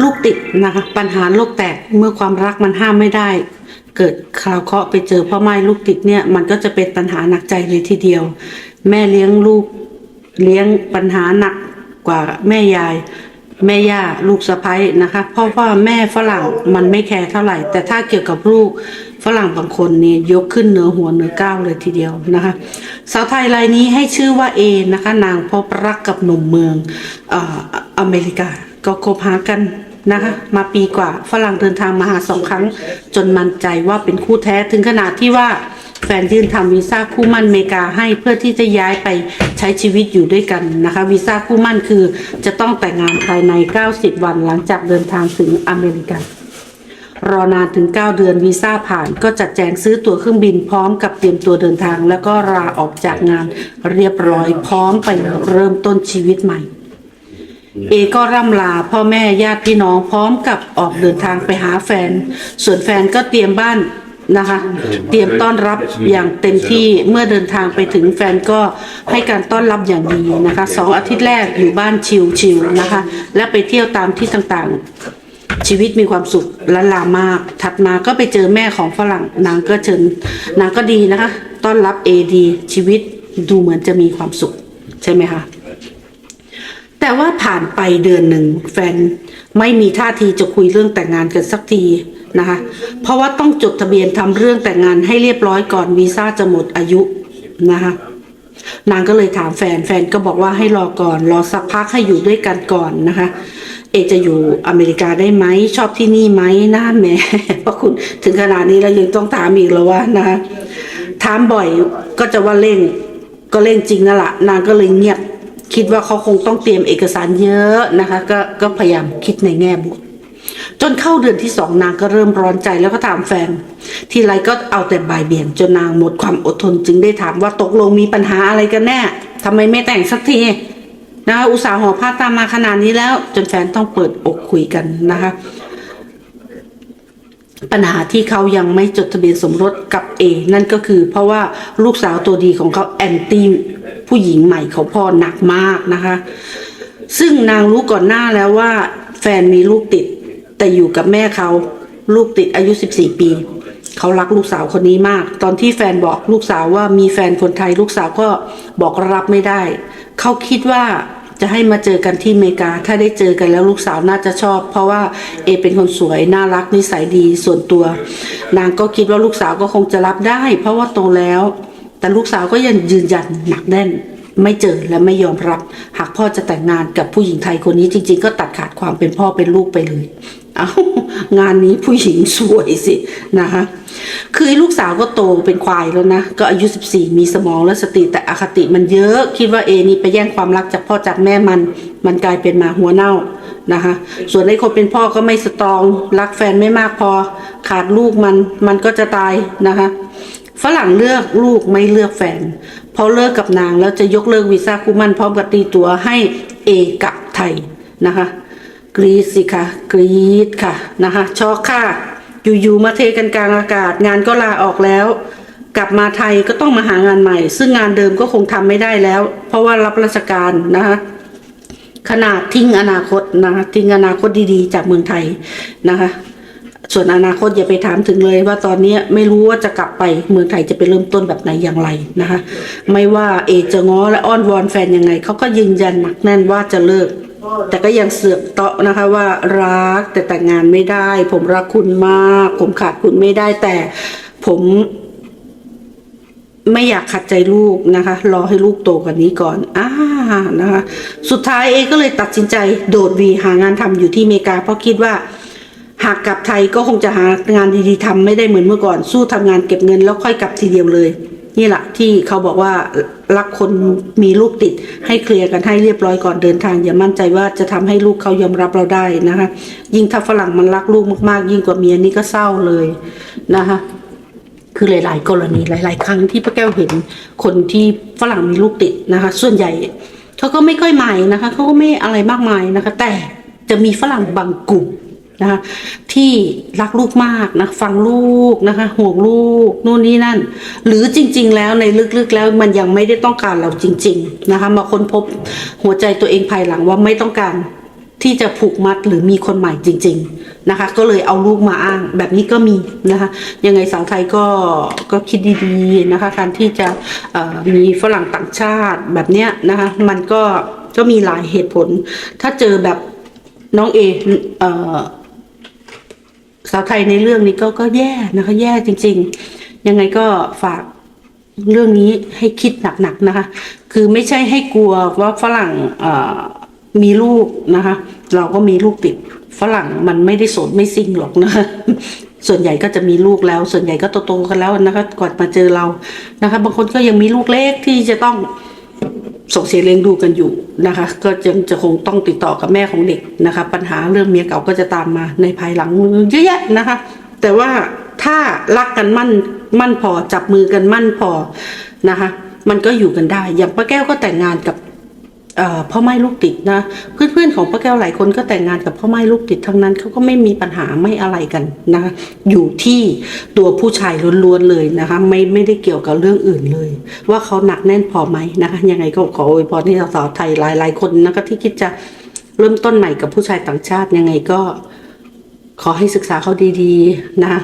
ลูกติดนะคะ ปัญหาโลกแตกเมื่อความรักมันห้ามไม่ได้ เกิดคราวเคาะไปเจอพ่อไม้ลูกติดเนี่ยมันก็จะเป็นปัญหาหนักใจเลยทีเดียว แม่เลี้ยงลูกเลี้ยงปัญหาหนักกว่าแม่ยายแม่ย่าลูกสะพ้ยนะคะ เพราะว่าแม่ฝรั่งมันไม่แคร์เท่าไหร่ แต่ถ้าเกี่ยวกับลูกฝรั่งบางคนเนี่ยยกขึ้นเหนือหัวเหนือก้าวเลยทีเดียวนะคะสาวไทยรายนี้ให้ชื่อว่าเอนะคะ นางพบรักกับหนุ่มเมืองออเมริกา ก็คบหากันนะคะ มาปีกว่าฝรั่งเดินทางมาหาสองครั้ง จนมั่นใจว่าเป็นคู่แท้ถึงขนาดที่ว่าแฟนยื่นทำวีซ่าคู่มั่นอเมริกาให้เพื่อที่จะย้ายไปใช้ชีวิตอยู่ด้วยกันนะคะวีซ่าคู่มั่นคือจะต้องแต่งงานภายใน 90 วันหลังจากเดินทางถึงอเมริการอนานถึง 9 เดือนวีซ่าผ่าน ก็จัดแจงซื้อตั๋วเครื่องบินพร้อมกับเตรียมตัวเดินทาง แล้วก็ลาออกจากงานเรียบร้อยพร้อมไปเริ่มต้นชีวิตใหม่ เอก็ร่ำลาพ่อแม่ญาติพี่น้องพร้อมกับออกเดินทางไปหาแฟน ส่วนแฟนก็เตรียมบ้านนะคะ เตรียมต้อนรับอย่างเต็มที่เมื่อเดินทางไปถึงแฟนก็ให้การต้อนรับอย่างดีนะคะสองอาทิตย์แรกอยู่บ้านชิลๆนะคะ และไปเที่ยวตามที่ต่างๆ ชีวิตมีความสุขละลามาก ถัดมาก็ไปเจอแม่ของฝรั่งนางก็เชิญนางก็ดีนะคะ ต้อนรับเอดีชีวิตดูเหมือนจะมีความสุขใช่ไหมคะ แต่ว่าผ่านไปเดือนหนึ่งแฟนไม่มีท่าทีจะคุยเรื่องแต่งงานกันสักทีนะคะ เพราะว่าต้องจดทะเบียนทำเรื่องแต่งงานให้เรียบร้อยก่อนวีซ่าจะหมดอายุนะคะนางก็เลยถามแฟนแฟนก็บอกว่าให้รอก่อน รอสักพักให้อยู่ด้วยกันก่อนนะคะ เอจะอยู่อเมริกาได้ไหมชอบที่นี่ไหมน่าแม่เพราะคุณถึงขนาดนี้แล้วยังต้องถามอีกแล้วว่านะคะถามบ่อยก็จะว่าเร่งก็เร่งจริงนั่นแหละนางก็เลยเงียบ คิดว่าเขาคงต้องเตรียมเอกสารเยอะนะคะก็ก็พยายามคิดในแง่บวกจนเข้าเดือนที่สองนางก็เริ่มร้อนใจแล้วก็ถามแฟน ทีไรก็เอาแต่บ่ายเบี่ยงจนนางหมดความอดทนจึงได้ถามว่าตกลงมีปัญหาอะไรกันแน่ทำไมไม่แต่งสักทีนะคะอุตส่าห์ห่อผ้าตามมาขนาดนี้แล้ว จนแฟนต้องเปิดอกคุยกันนะคะ ปัญหาที่เขายังไม่จดทะเบียนสมรสกับเอ นั่นก็คือเพราะว่าลูกสาวตัวดีของเขาแอนตี้ผู้หญิงใหม่ของพ่อหนักมากนะคะ ซึ่งนางรู้ก่อนหน้าแล้วว่า แฟนมีลูกติด แต่อยู่กับแม่เขาลูกติดอายุ 14 ปี เขารักลูกสาวคนนี้มาก ตอนที่แฟนบอกลูกสาวว่ามีแฟนคนไทยลูกสาวก็บอกรับไม่ได้ เขาคิดว่า จะให้มาเจอกันที่อเมริกา ถ้าได้เจอกันแล้วลูกสาวน่าจะชอบ เพราะว่าเอเป็นคนสวยน่ารักนิสัยดีส่วนตัว นางก็คิดว่าลูกสาวก็คงจะรับได้ เพราะว่าโตแล้ว แต่ลูกสาวก็ยังยืนยันหนักแน่นไม่เจอและไม่ยอมรับ หากพ่อจะแต่งงานกับผู้หญิงไทยคนนี้จริง ๆ ก็ตัดขาดความเป็นพ่อเป็นลูกไปเลย เอางานนี้ผู้หญิงสวยสินะคะ คือลูกสาวก็โตเป็นควายแล้วนะ ก็อายุ 14 มีสมองและสติแต่อคติมันเยอะ คิดว่าเอนี่ไปแย่งความรักจากพ่อจากแม่มัน มันกลายเป็นหมาหัวเน่านะคะ ส่วนไอ้คนเป็นพ่อก็ไม่สตรอง รักแฟนไม่มากพอ ขาดลูกมัน มันก็จะตายนะคะฝรั่งเลือกลูกไม่เลือกแฟนพอเลิกกับนางแล้วจะยกเลิกวีซ่าคู่มั่นพร้อมกับตีตัวให้เอกลับไทยนะคะ กรีดสิคะกรีดค่ะนะคะช็อกค่ะ อยู่ๆมาเทกันกลางอากาศ งานก็ลาออกแล้ว กลับมาไทยก็ต้องมาหางานใหม่ ซึ่งงานเดิมก็คงทำไม่ได้แล้ว เพราะว่ารับราชการนะคะขนาดทิ้งอนาคตนะคะทิ้งอนาคตดีๆ จากเมืองไทยนะคะ ส่วนอนาคตอย่าไปถามถึงเลย ว่าตอนนี้ไม่รู้ว่าจะกลับไปเมืองไทยจะไปเริ่มต้นแบบไหนอย่างไรนะคะ ไม่ว่าเอจะง้อและอ้อนวอนแฟนยังไงเขาก็ยืนยันหนักแน่นว่าจะเลิก แต่ก็ยังเสือกเตาะนะคะว่ารักแต่แต่งงานไม่ได้ ผมรักคุณมาก ผมขาดคุณไม่ได้แต่ผมไม่อยากขัดใจลูกนะคะ รอให้ลูกโตกว่านี้ก่อนอ่านะคะ สุดท้ายเอก็เลยตัดสินใจโดดวีหางานทำอยู่ที่อเมริกา เพราะคิดว่า หากกลับไทยก็คงจะหางานดีๆทำไม่ได้เหมือนเมื่อก่อน สู้ทำงานเก็บเงินแล้วค่อยกลับทีเดียวเลย นี่แหละที่เขาบอกว่ารักคนมีลูกติดให้เคลียร์กันให้เรียบร้อยก่อนเดินทาง อย่ามั่นใจว่าจะทำให้ลูกเขายอมรับเราได้นะคะยิ่งถ้าฝรั่งมันรักลูกมากๆ ยิ่งกว่าเมียนี่ก็เศร้าเลยนะคะคือหลาย ๆ กรณีหลาย ๆ ครั้งที่ป้าแก้วเห็นคนที่ฝรั่งมีลูกติดนะคะ ส่วนใหญ่เขาก็ไม่ค่อยหมายนะคะเขาก็ไม่อะไรมากมายนะคะ แต่จะมีฝรั่งบางกลุ่ม นะคะที่รักลูกมากนะฟังลูกนะคะห่วงลูกนู่นนี่นั่น หรือจริง ๆ แล้วในลึกๆแล้วมันยังไม่ได้ต้องการเราจริง ๆนะคะ มาค้นพบหัวใจตัวเองภายหลังว่าไม่ต้องการที่จะผูกมัดหรือมีคนใหม่จริง ๆนะคะ ก็เลยเอาลูกมาอ้างแบบนี้ก็มีนะคะ ยังไงสาวไทยก็ก็คิดดีๆนะคะ การที่จะมีฝรั่งต่างชาติแบบเนี้ยนะคะ มันก็ก็มีหลายเหตุผล ถ้าเจอแบบน้องเอเออ สาวไทยในเรื่องนี้ก็ก็แย่นะคะ แย่จริง ๆ ยังไงก็ฝากเรื่องนี้ให้คิดหนักๆนะคะ คือไม่ใช่ให้กลัวว่าฝรั่งมีลูกนะคะ เราก็มีลูกติดฝรั่งมันไม่ได้สดไม่ซิ่งหรอกนะคะส่วนใหญ่ก็จะมีลูกแล้ว ส่วนใหญ่ก็โตๆกันแล้วนะคะก่อนมาเจอเรานะคะ บางคนก็ยังมีลูกเล็กที่จะต้อง ส่งเสียเลี้ยงดูกันอยู่นะคะ ก็จะจะคงต้องติดต่อกับแม่ของเด็กนะคะ ปัญหาเรื่องเมียเก่าก็จะตามมาในภายหลังเยอะแยะนะคะ แต่ว่าถ้ารักกันมั่นมั่นพอจับมือกันมั่นพอนะคะ มันก็อยู่กันได้ อย่างป้าแก้วก็แต่งงานกับ พ่อไม้ลูกติดนะ เพื่อนๆของป้าแก้วหลายคนก็แต่งงานกับพ่อไม้ลูกติดทั้งนั้นเขาก็ไม่มีปัญหาไม่อะไรกันนะอยู่ที่ตัวผู้ชายล้วนๆเลยนะคะ ไม่ไม่ได้เกี่ยวกับเรื่องอื่นเลย ว่าเขาหนักแน่นพอไหมนะคะยังไงก็ขออวยพรให้สาวไทยหลายๆคนนะคะที่คิดจะเริ่มต้นใหม่กับผู้ชายต่างชาติยังไงก็ขอให้ศึกษาเขาดีๆ นะ